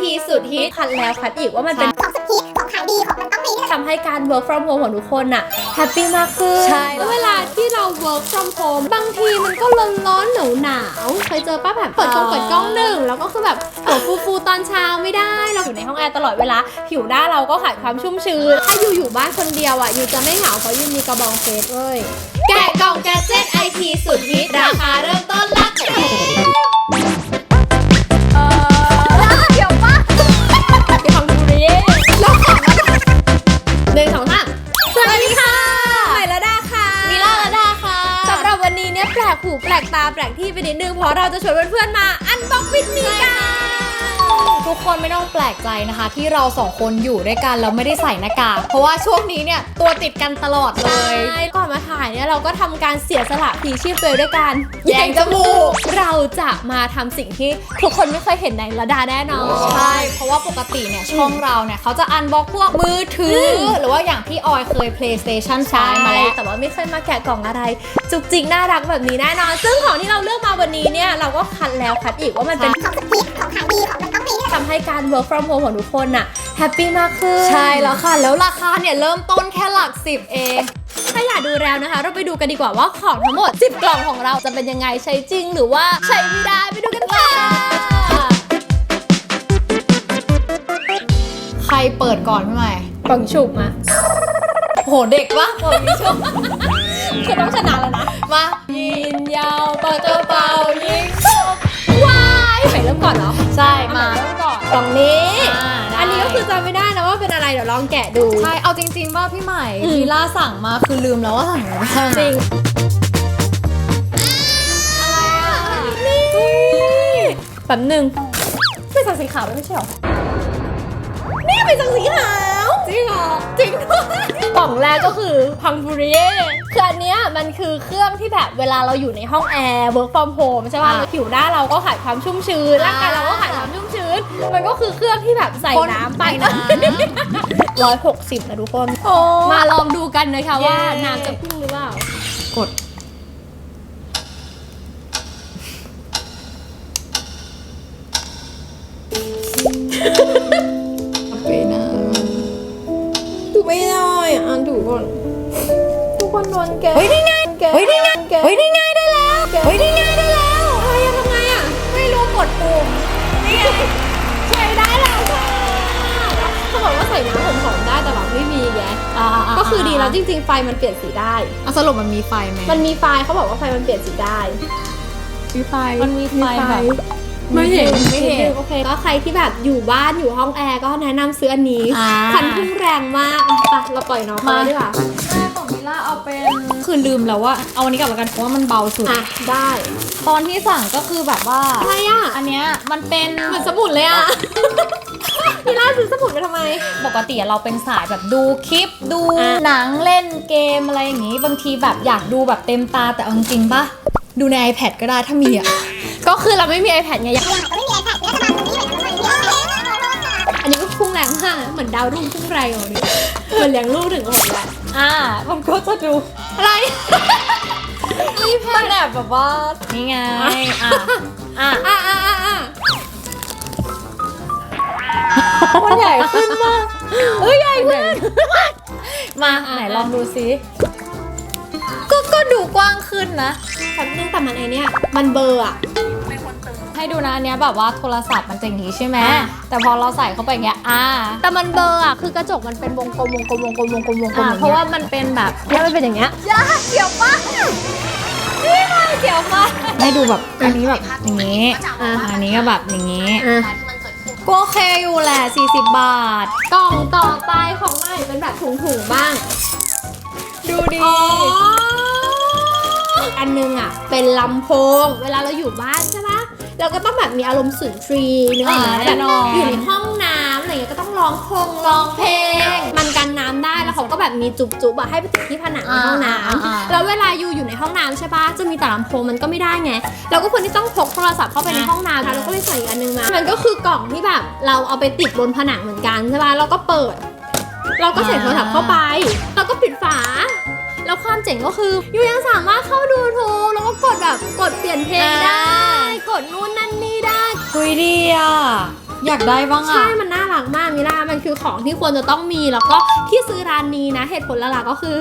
ทีสุดฮิตคัดแล้วคัดอีกว่ามันเป็นของสุดฮิตของขายดีของมันต้องมีทำให้การ work from home ของทุกคนน่ะแฮปปี้มากขึ้นใช่เวลาที่เรา work from home บางทีมันก็ร้อนร้อนหนาวหนาวๆเคยเจอป้าแบบเปิดกล้องเปิดกล้องหนึ่งแล้วก็คือแบบหัวฟูฟูๆตอนเช้าไม่ได้เราอยู่ในห้องแอร์ตลอดเวลาผิวหน้าเราก็ขาดความชุ่มชื้นถ้าอยู่อยู่บ้านคนเดียวอะอยู่จะไม่เหงาเพราะอยู่มีกระบองเฟสเว้ยแกะกล่องแกดเจ็ตไอทีสุดฮิตราคาเริ่มต้นหลักแสน เพราะเราจะชวนเพื่อนๆมาอันบ็อกวิดมีกันทุกคนไม่ต้องแปลกใจนะคะ ที่เราสองคนอยู่ด้วยกันแล้วไม่ได้ใส่หน้ากากเพราะว่าช่วงนี้เนี่ยตัวติดกันตลอดเลยใช่ก่อนมาถ่ายเนี่ยเราก็ทำการเสียสละพลีชีพตัวเองด้วยการแยงจมูกเรา จะมาทำสิ่งที่ทุกคนไม่เคยเห็นในระดาแน่นอนใช่ เพราะว่าปกติเนี่ยช่องเราเนี่ยเขาจะอันบ็อกพวกมือถืออหรือว่าอย่างที่ออยเคย PlayStation ใช่5มาแล้วแต่ว่าไม่เคยมาแกะกล่องอะไร จุกจิกน่ารักแบบนี้แน่นอน ซึ่งของที่เราเลือกมาวันนี้เนี่ยเราก็คัดแล้วคัดอีกว่ามันเป็นของสุดฮิตของขายดีของมันต้องมีทำให้การ work from home ของทุกคนน่ะแฮปปี้มากขึ้น ใช่แล้วค่ะ แล้วราคาเนี่ยเริ่มต้นแค่หลักสิบเอง ถ้าอยากดูแล้วนะคะ เราไปดูกันดีกว่าว่าของทั้งหมด 10 กล่องของเราจะเป็นยังไงใช้จริง หรือว่าใช้ไม่ได้ไปดูกันค่ะ ใครเปิดก่อนพี่ใหม่ปังฉุบมาโหเด็กวะโหมีชมคือต้องชนะแล้วนะ มายินยาวปากกระเป๋ายิงฉุบว้ายใครเริ่มก่อนเหรอ ใช่ มาเริ่มก่อนกล่องนี้อ่าได้อันนี้ก็คือจำไม่ได้นะว่า เป็นอะไรเดี๋ยวลองแกะดู ใช่ เอาจริงๆว่าพี่ใหม่อืมลีล่าสั่งมาคือลืมแล้วว่าสั่งอะไรบ้างจริงนี่แป๊บหนึ่งเป็นสังสีขาวไม่ใช่หรอ นี่เป็นสังสีขาว จริงเหรอจริงด้วยกล่องแรกก็คือพังบูริเย่คืออันเนี้ยมันคือเครื่องที่แบบเวลาเราอยู่ในห้องแอร์ work from home ใช่ป่ะแล้วผิวหน้าเราก็ขาดความชุ่มชื้นร่างกายเราก็ขาดความชุ่มชื้น มันก็คือเครื่องที่แบบใส่น้ำไปนะร้อยหกสิบนะทุกคน มาลองดูกันนะคะว่าเย้น้ำจะพุ่งหรือเปล่ากด คนนอนแกเฮ้ยนี่ไงแกเฮ้ยนี่ไงแกเฮ้ยนี่ไงได้แล้วเฮ้ยนี่ไงได้แล้วอะไรอะทำไงอะไม่รู้กดปุ่มนี่ไงใช้ได้แล้วค่ะเขาบอกว่าใส่น้ำหอมๆได้แต่เราไม่มีไงอ่าๆๆก็คือดีแล้วจริง ๆ ไฟมันเปลี่ยนสีได้อะสรุปมันมีไฟไหมมันมีไฟเขาบอกว่าไฟมันเปลี่ยนสีได้มีไฟมันมีไฟแบบไม่เห็นไม่เห็นโอเคก็ใครที่แบบอยู่บ้านอยู่ห้องแอร์ก็แนะนำซื้ออันนี้อ่าควันพุ่งแรงมากอะไปเราปล่อยน้องมาดีกว่าแม่ของมิ ล่าเอาเป็นคือลืมแล้วว่า เอาอันนี้กลับมากันเพราะว่ามันเบาสุด อะได้ตอนที่สั่งก็คือแบบว่า อะไรอะอันเนี้ยมันเป็นเหมือนสมุดเลยอะ พี่ล่าซื้อสมุดไปทำไม ปกติเราเป็นสายแบบดูคลิปดูอะ หนังเล่นเกมอะไรอย่างงี้ บางทีแบบอยากดูแบบเต็มตาแต่เอาจริงๆปะดูใน iPad ก็ได้ถ้ามีอะ ก็คือเราไม่มี iPad ไงอยากก็ไม่มีไอแพดเนี่ยจะมาตรงนี้เหมือนกันเลยอันนี้ก็พุ่งแรงมากนะเหมือนดาวรุ่งพุ่งแรงอะนี่เหมือนเลี้ยงลูกถึงหกแหละ อ่ามันก็จะดูอะไรมีแผ่นแบบแบบว่านี่ไงอะอะอะอะอะอะมันใหญ่ขึ้นมากเอ้ยใหญ่ขึ้นมาไหนลองดูซิก็ก็ดูกว้างขึ้นนะแป๊บนึงแต่มันไอเนี้ยมันเบลอร์อะ ให้ดูนะอันเนี้ยแบบว่าโทรศัพท์มันจะอย่างนี้ใช่ไหมอะ แต่พอเราใส่เข้าไปอย่างเงี้ยอ่าแต่มันเบลอร์อะคือกระจกมันเป็นวงกลมวงกลมวงกลมวงกลมวงกลมอ่าอย่งงี้ยเพราะว่ามันเป็นแบบเนี่ยมันเป็นอย่างเงี้ยยาเกี่ยวปะนี่ไงเกี่ยวปะให้ดูแบบอันนี้แบบอย่างนี้อะอันนี้ก็แบบอย่างนี้ อะก็โอเคอยู่แหละ 40 บาท กล่องต่อไปของใหม่เป็นแบบถุงๆบ้าง ดูดีอ๋ออันนึงอะ เป็นลำโพง เวลาเราอยู่บ้านใช่ปะ เราก็ต้องแบบมีอารมณ์สุนทรีย์นึกออกไหมอ่าแบแน่บนอนอยู่ในห้องน้ำอะไรเงี้ยก็ต้องร้องพงร้องเพลง มันกันน้ำได้แล้วเขาก็แบบมีจุบๆอะให้ไปติดที่ผนังในห้องน้อ่าอ่าำแล้วเวลาอยู่อยู่ในห้องน้ำใช่ปะจะมีแต่ลำโพงมันก็ไม่ได้ไงเราก็ควรที่ต้องพกโทรศัพท์เข้าไปในห้องน้ำแล้วเราก็เลยใส่อีกอันนึงมา มันก็คือกล่องที่แบบเราเอาไปติดบนผนังเหมือนกันใช่ปะเราก็เปิด เราก็ใส่โทรศัพท์เข้าไป เราก็ปิดฝา แล้วความเจ๋งก็คือยูยังสามารถเข้าดูทูบแล้วก็กดแบบกดเปลี่ยนเพลงได้ กดนู่นนั่นนี่ได้คุยดีอะ อยากได้บ้างใช่อะมันน่ารักมากมิล่ามันคือของที่ควรจะต้องมีแล้วก็ที่ซื้อร้านนี้นะ เหตุผลหลักๆก็คือ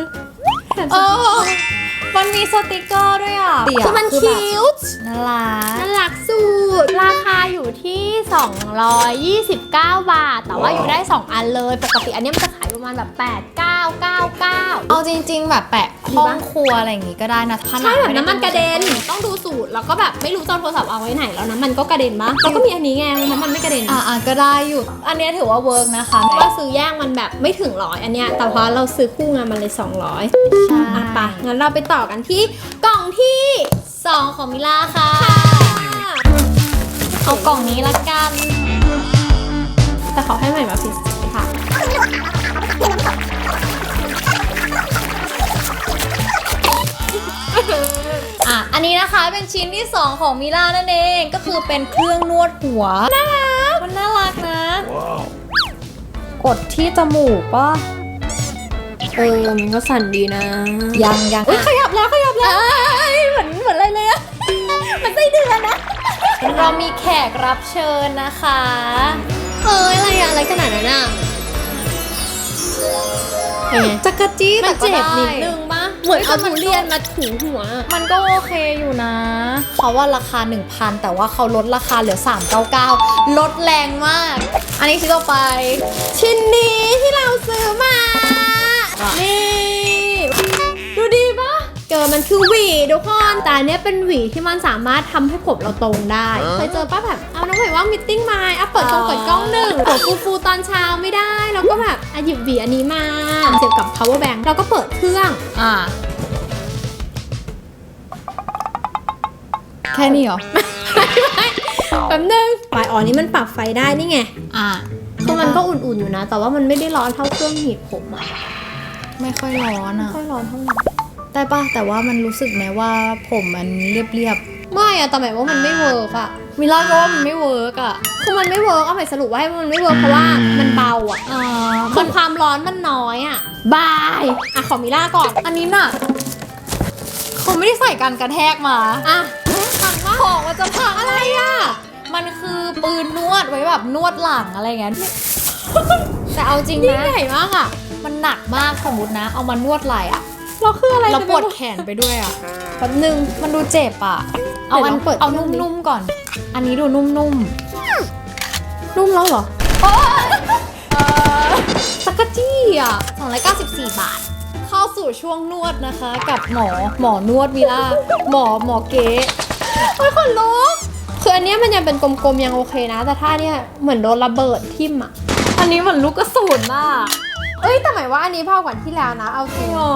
แถมเอสติ๊กเกออร์ มันมีสติกเกอร์ด้วยอะคือมันแบบคิ้วน่ารักน่ารักสุด ราคาอยู่ที่ 229 บาท แต่ว่าอยู่ได้ 2 อันเลย ปกติอันเนี้ยมันจะขายประมาณแบบ 8 9 9 9 เอาจริง ๆ แบบแปะดีห้อปะงครัวอะไรอย่างงี้ก็ได้นะผใช่แบบไได้น้ำมันกระเด็น ต้องดูสูตร แล้วก็แบบไม่รู้จะเอาโทรศัพท์เอาไว้ไหนแล้วน้ำมันก็กระเด็นปะแล้วก็มีอันนี้ไงน้ำมันไม่กระเด็น อะอะก็ได้อยู่ อันเนี้ยถือว่าเวิร์กนะคะว่าซื้อแยกมันแบบไม่ถึงร้อยอันเนี้ย แต่พอเราซื้อคู่งานมันเลย 200ใช่อะไปะงั้นเราไปต่อกันที่กล่องที่สองของมิล่าค่ะ เอากล่องนี้ละกัน แต่ขอให้ใหม่มาผิดค่ะ อะ อันนี้นะคะเป็นชิ้นที่ 2 ของมิล่านั่นเอง ก็คือเป็นเครื่องนวดหัว น่ารัก มันน่ารักนะ กดที่จมูกป่ะ เออมันก็สั่นดีนะยังยังเอ้ยขยับแล้วขยับแล้วเหมือนเหมือนอะไรเลยอะมันไส้เดือนนะ เรามีแขกรับเชิญนะคะเอ้ยอะไรอะอะไรขนาดนั้นอะเป็นไงจักรจี้มันแต่ก็เจ็บได้นิดนึงปะเหมือนเอาทุเรียนมาถูหัว มันก็โอเคอยู่นะ เขาว่าราคา 1,000 แต่ว่าเขาลดราคาเหลือ 399 ลดแรงมาก อันนี้ชิ้นต่อไป ชิ้นนี้ที่เราซื้อมา นี่ ดูดีปะเจอมันคือหวีทุกคนแต่อันเนี้ยเป็นหวีที่มันสามารถทำให้ผมเราตรงได้เคยเจอป้าแบบเอาน้องหมายว่ามิทติ้งมาอะเปิดกล้องเปิดกล้องหนึ่งหัวฟูฟูๆตอนเช้าไม่ได้แล้วก็แบบอะหยิบหวีอันนี้มาเสียบกับ power bank แล้วก็เปิดเครื่องอ่า แค่นี้เหรอ แป๊บนึงไฟอ๋อนี่มันปรับไฟได้นี่ไงอ่า คือมันก็อุ่นๆอยู่นะ แต่ว่ามันไม่ได้ร้อนเท่าเครื่องหีบผมอะ ไม่ค่อยร้อนอะไม่ค่อยร้อนเท่าไหร่ได้ป่ะแต่ว่ามันรู้สึกไหมว่าผมมันเรียบไม่อะแต่หมายว่ามันไม่เวิร์กอะๆมิล่าก็ว่ามันไม่เวิร์กอะคือมันไม่เวิร์กเอาหมายสรุปว่าให้มันไม่เวิร์กเพราะว่ามันเบาอะอ่ามัมันนความร้อนมันน้อยอะบายอะขอมิล่าก่อน อันนี้น่ะเขาไม่ได้ใส่การกระแทกมา อะฟังว่าของมันจะพังอะไรอะมันคือปืนนวดไว้แบบนวดหลังอะไรอย่างเงี้ยแต่เอาจริงนี่นะ ใหญ่มากอะ มันหนักมากสมมตินะ เอามานวดไหล่อะเราคืออะไรแล้วปวดแขนไปด้วยอะแป๊บนึงมันดูเจ็บอะเอาอันเดี๋ยวลองเปิดเอาเครื่องดินุ่มๆก่อน อันนี้ดูนุ่มนุ่มแล้วเหรอจักรจี้อะๆ294 บาท เข้าสู่ช่วงนวดนะคะ กับหมอหมอนวดวิล่าหมอหมอเก๋โอ้ยขนลุกคืออันเนี้ยมันยังเป็นกลมๆยังโอเคนะ แต่ถ้าเนี่ยเหมือนโดนระเบิดทิ่มอะอันนี้เหมือนลูกกระสุนน่ะ เอ้ยแต่หมายว่าอันนี้เบากว่าที่แล้วนะ เอาจริงหรอ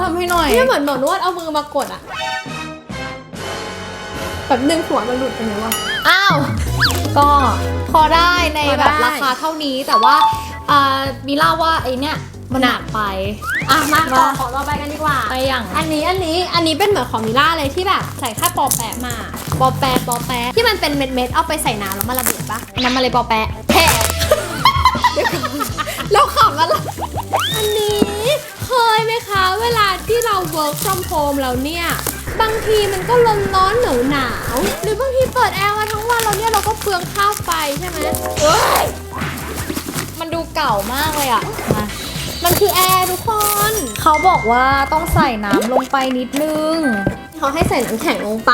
ทำให้หน่อยเนี่ยเหมือนหมอนวดเอามือมากดอะแบบนึงหัวมันหลุดไปไหนวะอ้าว ก็พอได้ในพอได้ แบบราคาเท่านี้แต่ว่าอ่ามิล่าว่าไอเนี้ยมันหนักไป อะมามาต่อของเราไปกันดีกว่า ไปอย่าง อันนี้อันนี้อันนี้เป็นเหมือนของมิล่าเลยที่แบบใส่แค่ปอแปะมา ปอแปะปอแปะที่มันเป็นเม็ดๆเอาไปใส่น้ำแล้วมันระเบิดปะน้ำมาเลยปอแปะแพะ แล้วขำอะไรอันนี้เคยไหมคะ เวลาที่เรา work from home แล้วเนี่ย บางทีมันก็ร้อนร้อนหนาวหนาวๆหรือบางทีเปิดแอร์มาทั้งวันแล้วเนี่ยเราก็เปลืองค่าไฟใช่ไหมเอ้ยมันดูเก่ามากเลยอะมามันคือแอร์ทุกคน เขาบอกว่าต้องใส่น้ำลงไปนิดนึง เขาให้ใส่น้ำแข็งลงไป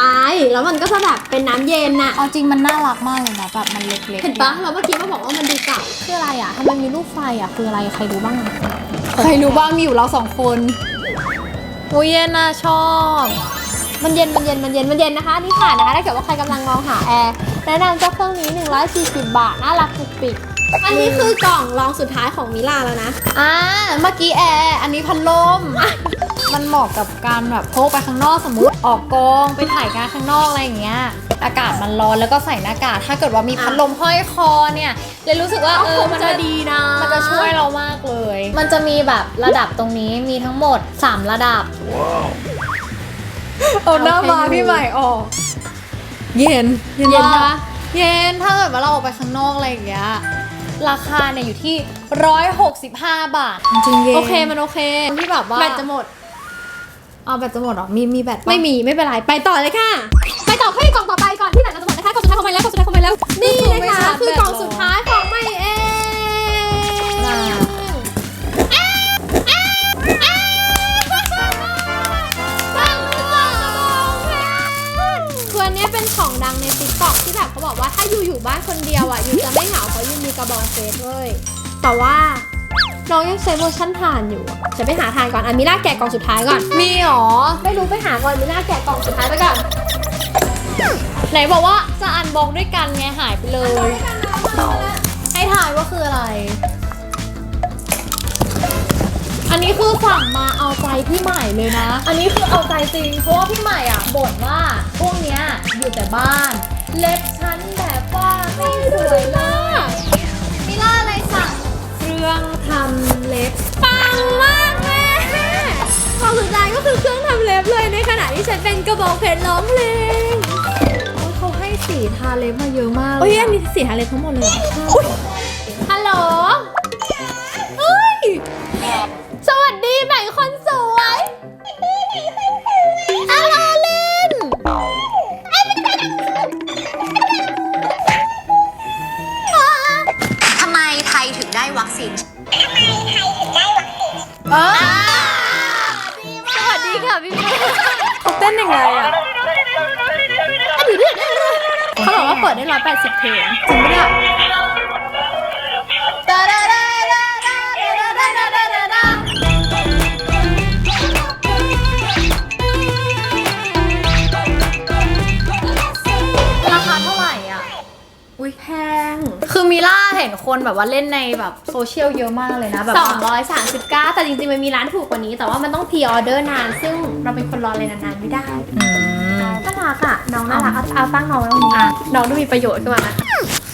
แล้วมันก็จะแบบเป็นน้ำเย็นน่ะ เอาจริงมันน่ารักมากเลยนะแบบมันเล็กๆเห็นปะเราเมื่อกี้มาบอกว่ามันดูเก่าคืออะไรอะทำไมมีรูปไฟอะคืออะไรใครรู้บ้างอะใครรู้บ้างมีอยู่เราสองคนอุ้ยเย็นน่าชอบ มันเย็นมันเย็นมันเย็นมันเย็นนะคะนี่ค่ะนะคะถ้าเกิดว่าใครกำลังมองหาแอร์แนะนำเจ้าเครื่องนี้ 140 บาทน่ารักปุกปิกอันนี้คือกล่องรองสุดท้ายของมิลาแล้วนะ อ่า เมื่อกี้แอร์ อันนี้พัดลม มันเหมาะกับการแบบพกไปข้างนอกสมมุติออกกองไปถ่ายงานข้างนอกอะไรอย่างเงี้ย อากาศมันร้อนแล้วก็ใส่หน้ากากถ้าเกิดว่ามีพัดลมห้อยคอเนี่ย เลยรู้สึกว่าก็เอคองมันจะดีนะ มันจะช่วยเรามากเลย มันจะมีแบบระดับตรงนี้มีทั้งหมด 3 ระดับเอาหน้ามาพี่ใหม่ออกเย็นเย็นปะเย็นถ้าเกิดว่าเราออกไปข้างนอกอะไรอย่างเงี้ยราคาเนี่ยอยู่ที่ 165 บาท จริงๆเย็นโอเค มันโอเคที่แบบว่าแบตจะหมด อ๋อแบตจะหมดหรอ มีมีแบตไม่มีไม่เป็นไรไปต่อเลยค่ะ ไปต่อที่กล่องต่อไปก่อนที่แบตจะหมดนะคะกล่องสุดท้ายของไมแล้วกล่องสุดท้ายของไมแล้วนี่นะคะคือกล่องสุดท้ายของไม่เองคืออันนี้เป็นของดังในติ๊กต็อกที่แบบเขาบอกว่าถ้าอยู่อยู่บ้านคนเดียวอะอยู่จะไม่เหงาเพราะยูมีกระบองเฟชเลยแต่ว่า น้องยังใช้เวอร์ชันถ่านอยู่อะจะไปหาถ่านก่อนอะมิล่าแกะกล่องสุดท้ายก่อน มีหรอ ไม่รู้ไปหาก่อนมิล่าแกะกล่องสุดท้ายไปก่อน ไหนบอกว่าจะอันบล็อกด้วยกันไงหายไปเลย ให้ถ่ายว่าคืออะไร อันนี้คือสั่งมาเอาใจพี่ใหม่เลยนะ อันนี้คือเอาใจจริง เพราะว่าพี่ใหม่อะบ่นว่าพวกเนี้ยอยู่แต่บ้าน เล็บชั้นแบบว่าไม่สวยเลย รื่องทำเล็บปังมากแม่กล่องสุดท้ายก็คือเครื่องทำเล็บเลยในขณะที่ฉันเป็นกระบองเพชรร้องเพลงโอ้ยเขาให้สีทาเล็บมาเยอะมากเลโอ้ยยอันนี้สีทาเล็บทั้งหมดเลยฮัล เออสวัสดีค่ะพี่เขาเต้นยังไงอะเขาบอกว่าเปิดได้ร้อยแปดสิบเพลงจริงปะเนี่ยราคาเท่าไหร่อะ อุ้ยแพง คือมิล่า เห็นคนแบบว่าเล่นในแบบโซเชียลเยอะมากเลยนะแบบสอว่างร้อยสามสิบเก้าแต่จริงๆ มันมีร้านถูกกว่านี้ แต่ว่ามันต้องพรีออเดอร์นาน ซึ่งเราเป็นคนรอเลยนานๆ ไม่ได้อืมน่ารักอะ น้องน่ารักเอาเอาตั้งน้องไว้ตรงนี้อะน้องดูมีประโยชน์ขึ้นมานะ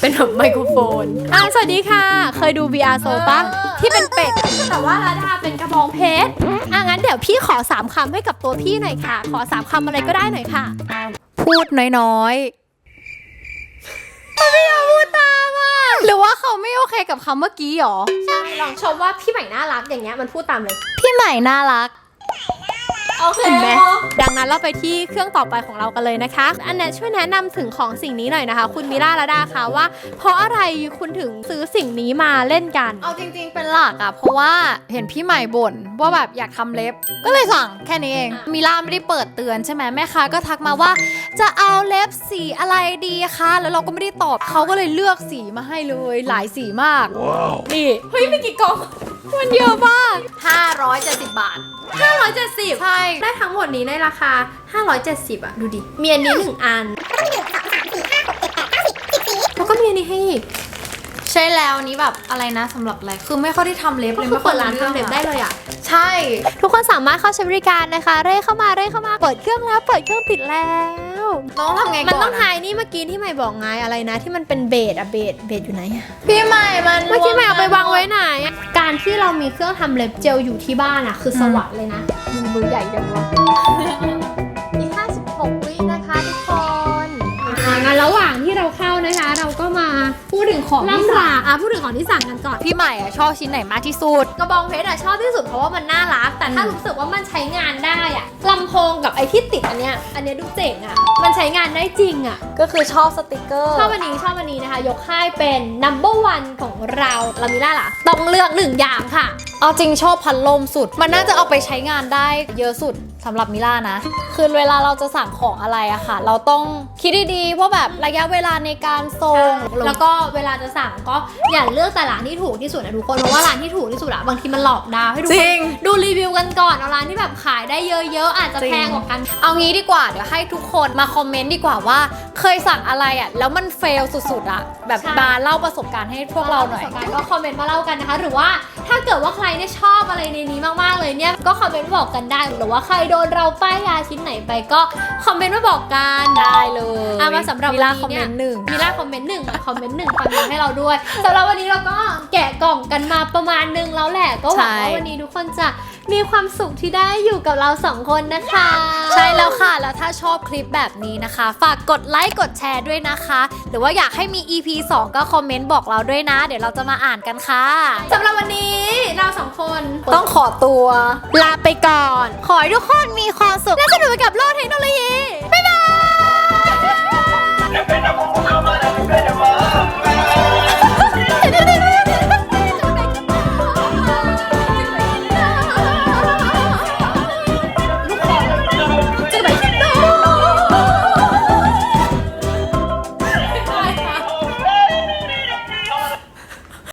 เป็นแบบไมโครโฟน อะสวัสดีค่ะ เคยดู VR s o ปะที่เป็นเป็ด แต่ว่าลาดาเป็นกระบองเพชร อะงั้นเดี๋ยวพี่ขอสามคำให้กับตัวพี่หน่อยค่ะ ขอสามคำอะไรก็ได้หน่อยค่ะ พูดน้อยๆไม่อยากพูดตามอะ หรือว่าเขาไม่โอเคกับคำเมื่อกี้หรอ ลองชมว่าพี่ใหม่น่ารักอย่างเงี้ยมันพูดตามเลย พี่ใหม่น่ารัก โอเคไหมดังนั้นเราไปที่เครื่องต่อไปของเรากันเลยนะคะ อันเนี้ยช่วยแนะนำถึงของสิ่งนี้หน่อยนะคะ คุณมิราลาดาคะว่า เพราะอะไรคุณถึงซื้อสิ่งนี้มาเล่นกัน เอาจริง ๆ เป็นหลักอะเพราะว่าเห็นพี่ใหม่บ่นว่าแบบอยากทำเล็บ ก็เลยสั่งแค่นี้เองอะมิล่าไม่ได้เปิดเตือนใช่ไหมแม่ค้าก็ทักมาว่า จะเอาเล็บสีอะไรดีคะแล้วเราก็ไม่ได้ตอบเขาก็เลยเลือกสีมาให้เลยหลายสีมากนี่เฮ้ยมีกี่กล่องมันเยอะมาก570 บาท570ใช่ได้ทั้งหมดนี้ในราคา 570 อะ ดูดิ มีอันนี้หนึ่งอันแล้วก็มีอันนี้ให้อีกใช่แล้วอันนี้แบบอะไรนะสำหรับอะไรคือไม่ค่อยได้ทำเล็บก็เลยคือไม่ค่เปิอยดร้านทำเล็บได้อะเลยอะใช่ ทุกคนสามารถเข้าใช้บริการนะคะ เร่เข้ามาเร่เข้ามาเปิดเครื่องแล้วเปิดเครื่องติดแล้ว น้องทำไงมันก่อนต้องอะทายนี่เมื่อกี้ที่ใหม่บอกไงอะไรนะ ที่มันเป็นเบสอะเบสเบสอยู่ไหนอะพี่ใหม่มันเมื่อกี้ใหม่เอาไปวางไว้ไหนอะการที่เรามีเครื่องทำเล็บเจลอยู่ที่บ้านอะคือสวรรค์เลยนะมือมือใหญ่จังวะอี ของที่ล่ำสั่ลางอะพูดถึงของที่สั่งกันก่อน พี่ใหม่อะชอบชิ้นไหนมากที่สุด กระบองเพชรอะชอบที่สุดเพราะว่ามันน่ารัก แต่ถ้าอืมรู้สึกว่ามันใช้งานได้อะลำโพงกับไอ้ที่ติดอันเนี้ย อันเนี้ยดูเจ๋งอะมันใช้งานได้จริงอะก็คือชอบสติกเกอร์ ชอบอันนี้ชอบอันนี้นะคะ ยกให้เป็น number one ของเราลามิล่าล่ะ ต้องเลือกหนึ่งอย่างค่ะ เอาจริงชอบพัดลมสุด มันน่าจะเอาไปใช้งานได้เยอะสุดสำหรับมิล่านะ คือเวลาเราจะสั่งของอะไรอะค่ะ เราต้องคิดดีๆเพราะแบบระยะเวลาในการส่ง แล้วก็เวลาจะสั่งก็อย่าเลือกแต่ร้านที่ถูกที่สุดนะทุกคนเพราะว่าร้านที่ถูกที่สุดอะบางทีมันหลอกดาวให้ทุกจครินง ดูรีวิวกันก่อนเอาร้านที่แบบขายได้เยอะๆอาจจะจริง แพงกว่ากัน เอางี้ดีกว่าเดี๋ยวให้ทุกคนมาคอมเมนต์ดีกว่าว่า เคยสั่งอะไรอะแล้วมันเฟลสุดๆอะแบบใช่ มาเล่าประสบการณ์ให้พวกเราหน่อย ประสบการณ์ก็คอมเมนต์มาเล่ากันนะคะ หรือว่าถ้าเกิดว่าใครเนี่ยชอบอะไรในนี้มากๆเลยเนี่ยก็คอมเมนต์บอกกันได้ หรือว่าใครโดนเราป้ายยาชิ้นไหนไปก็คอมเมนต์มาบอกกันได้เลยอะมาสำหรับมิวันล่านี้คอมเมเนี่ยนต์หนึ่ง มีล่าคอมเมนต์หนึ่งคอมเมนต์หนึ่งฟังมาให้เราด้วยสำหรับวันนี้เราก็แกะกล่องกันมาประมาณหนึงแล้วแหละก็หวังใช่ว่าวันนี้ทุกคนจะมีความสุขที่ได้อยู่กับเราสองคนนะคะ ใช่แล้วค่ะ แล้วถ้าชอบคลิปแบบนี้นะคะ ฝากกดไลค์กดแชร์ด้วยนะคะ หรือว่าอยากให้มี EP 2 ก็คอมเมนต์บอกเราด้วยนะ เดี๋ยวเราจะมาอ่านกันค่ะสำหรับวันนี้เราสองคนต้องขอตัว ลาไปก่อน ขอให้ทุกคนมีความสุขและสนุกไปกับโลกเทคโนโลยีบ๊ายบาย